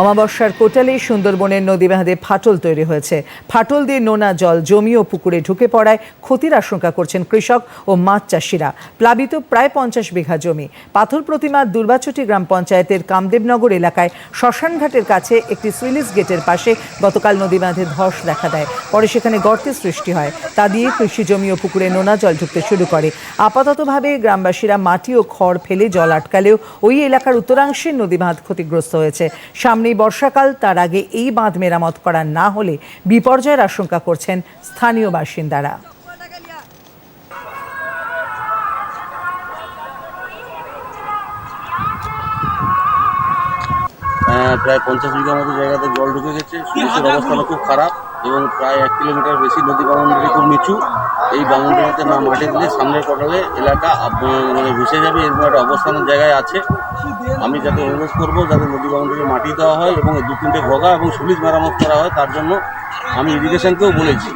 অমাবস্যার কোটালে সুন্দরবনের নদী বাঁধে ফাটল তৈরি হয়েছে। ফাটল দিয়ে নোনা জল জমি ও পুকুরে ঢুকে পড়ায় ক্ষতির আশঙ্কা করছেন কৃষক ও মাছ চাষিরা। প্লাবিত প্রায় পঞ্চাশ বিঘা জমি। পাথর প্রতিমা দুর্বাচটি গ্রাম পঞ্চায়েতের কামদেবনগর এলাকায় শ্মশানঘাটের কাছে একটি সুইলিস গেটের পাশে গতকাল নদী বাঁধে ধস দেখা দেয়। পরে সেখানে গর্তের সৃষ্টি হয়। তা দিয়ে কৃষি জমি ও পুকুরে নোনা জল ঢুকতে শুরু করে। আপাততভাবে গ্রামবাসীরা মাটি ও খড় ফেলে জল আটকালেও ওই এলাকার উত্তরাংশের নদী বাঁধ ক্ষতিগ্রস্ত হয়েছে। সামনেই বর্ষাকাল তার আগে এই বাঁধ মেরামত করা না হলে বিপর্যয়ের আশঙ্কা করছেন স্থানীয় বাসিন্দারা। প্রায় পঞ্চাশ বিঘা মতো জায়গাতে জল ঢুকে গেছে। অবস্থাটা খুব খারাপ। এবং প্রায় এক কিলোমিটার বেশি নদী বাউন্ডারি খুব নিচু। এই বাউন্ডারিতে না মাটি দিলে সামনের কটালে এলাকা মানে ভেসে যাবে এরকম একটা অবস্থানের জায়গায় আছে। আমি যাতে অনুরোধ করব যাতে নদী বাউন্ডারি মাটি দেওয়া হয় এবং দু তিনটে ভগা এবং সুলিশ মেরামত করা হয় তার জন্য আমি ইরিগেশনকেও বলেছি।